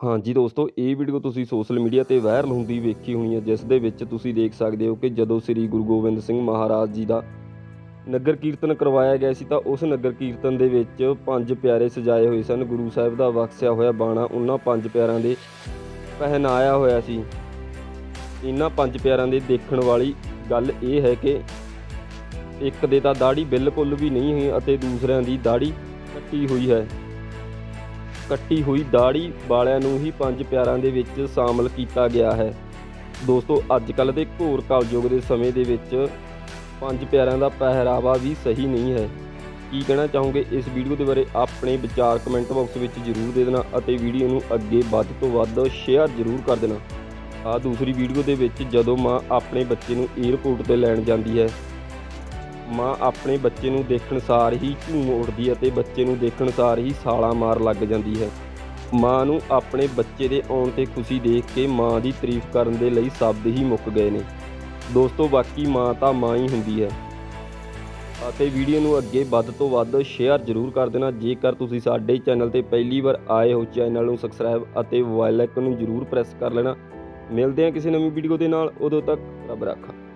ਹਾਂਜੀ ਦੋਸਤੋ, ਇਹ ਵੀਡੀਓ ਤੁਸੀਂ ਸੋਸ਼ਲ ਮੀਡੀਆ ਤੇ ਵਾਇਰਲ ਹੁੰਦੀ ਵੇਖੀ ਹੋਣੀ ਹੈ, ਜਿਸ ਦੇ ਵਿੱਚ ਤੁਸੀਂ ਦੇਖ ਸਕਦੇ ਹੋ ਕਿ ਜਦੋਂ ਸ੍ਰੀ ਗੁਰੂ ਗੋਬਿੰਦ ਸਿੰਘ ਮਹਾਰਾਜ ਜੀ ਦਾ ਨਗਰ ਕੀਰਤਨ ਕਰਵਾਇਆ ਗਿਆ ਸੀ, ਤਾਂ ਉਸ ਨਗਰ ਕੀਰਤਨ ਦੇ ਵਿੱਚ ਪੰਜ ਪਿਆਰੇ ਸਜਾਏ ਹੋਏ ਸਨ। ਗੁਰੂ ਸਾਹਿਬ ਦਾ ਬਖਸ਼ਿਆ ਹੋਇਆ ਬਾਣਾ, ਉਹਨਾਂ ਪੰਜ ਪਿਆਰਾਂ ਦੇ ਪਹਿਨਾਇਆ ਹੋਇਆ ਸੀ। ਇਹਨਾਂ ਪੰਜ ਪਿਆਰਾਂ ਦੇ ਦੇਖਣ ਵਾਲੀ ਗੱਲ ਇਹ ਹੈ ਕਿ ਇੱਕ ਦੇ ਤਾਂ ਦਾੜੀ ਬਿਲਕੁਲ ਵੀ ਨਹੀਂ ਹੋਈ ਅਤੇ ਦੂਸਰਿਆਂ ਦੀ ਦਾੜੀ ਕੱਟੀ ਹੋਈ ਹੈ। ਕੱਟੀ ਹੋਈ ਦਾੜੀ ਵਾਲਿਆਂ ਨੂੰ ਹੀ ਪੰਜ ਪਿਆਰਾਂ ਦੇ ਵਿੱਚ ਸ਼ਾਮਲ ਕੀਤਾ ਗਿਆ ਹੈ। ਦੋਸਤੋ ਅੱਜ ਕੱਲ ਦੇ ਘੋਰ ਕਲਯੁਗ ਦੇ ਸਮੇਂ ਦੇ ਵਿੱਚ ਪੰਜ ਪਿਆਰਿਆਂ ਦਾ ਪਹਿਰਾਵਾ ਵੀ ਸਹੀ ਨਹੀਂ ਹੈ। ਕੀ ਕਹਿਣਾ ਚਾਹੋਗੇ ਇਸ ਵੀਡੀਓ ਦੇ ਬਾਰੇ? ਆਪਣੇ ਵਿਚਾਰ ਕਮੈਂਟ ਬਾਕਸ ਵਿੱਚ ਜ਼ਰੂਰ ਦੇ ਦੇਣਾ ਅਤੇ ਵੀਡੀਓ ਨੂੰ ਅੱਗੇ ਵੱਧ ਤੋਂ ਵੱਧ ਸ਼ੇਅਰ ਜ਼ਰੂਰ ਕਰ ਦੇਣਾ। ਆ ਦੂਸਰੀ ਵੀਡੀਓ ਦੇ ਵਿੱਚ ਜਦੋਂ ਮਾਂ ਆਪਣੇ ਬੱਚੇ ਨੂੰ 에ਅਰਪੋਰਟ ਤੇ ਲੈਣ ਜਾਂਦੀ ਹੈ ਮਾਂ ਆਪਣੇ ਬੱਚੇ ਨੂੰ ਦੇਖਣ ਸਾਰ ਹੀ ਝੂਮ ਉੱਠਦੀ ਹੈ ਤੇ ਬੱਚੇ ਨੂੰ ਦੇਖਣ ਸਾਰ ਹੀ ਸਾਲਾ ਮਾਰ ਲੱਗ ਜਾਂਦੀ ਹੈ। ਮਾਂ ਨੂੰ ਆਪਣੇ ਬੱਚੇ ਦੇ ਆਉਣ ਤੇ ਖੁਸ਼ੀ ਦੇਖ ਕੇ ਮਾਂ ਦੀ ਤਾਰੀਫ ਕਰਨ ਦੇ ਲਈ ਸ਼ਬਦ ਹੀ ਮੁੱਕ ਗਏ ਨੇ। ਦੋਸਤੋ, ਬਾਕੀ ਮਾਂ ਤਾਂ ਮਾਂ ਹੀ ਹੁੰਦੀ ਹੈ। ਅਤੇ ਵੀਡੀਓ ਨੂੰ ਅੱਗੇ ਵੱਧ ਤੋਂ ਵੱਧ ਸ਼ੇਅਰ ਜ਼ਰੂਰ ਕਰ ਦੇਣਾ। ਜੇਕਰ ਤੁਸੀਂ ਸਾਡੇ ਚੈਨਲ ਤੇ ਪਹਿਲੀ ਵਾਰ ਆਏ ਹੋ, ਚੈਨਲ ਨੂੰ ਸਬਸਕ੍ਰਾਈਬ ਅਤੇ ਮੋਬਾਈਲ ਆਈਕਨ ਨੂੰ ਜ਼ਰੂਰ ਪ੍ਰੈਸ ਕਰ ਲੈਣਾ। ਮਿਲਦੇ ਹਾਂ ਕਿਸੇ ਨਵੀਂ ਵੀਡੀਓ ਦੇ ਨਾਲ। ਉਦੋਂ ਤੱਕ ਰੱਬ ਰਾਖਾ।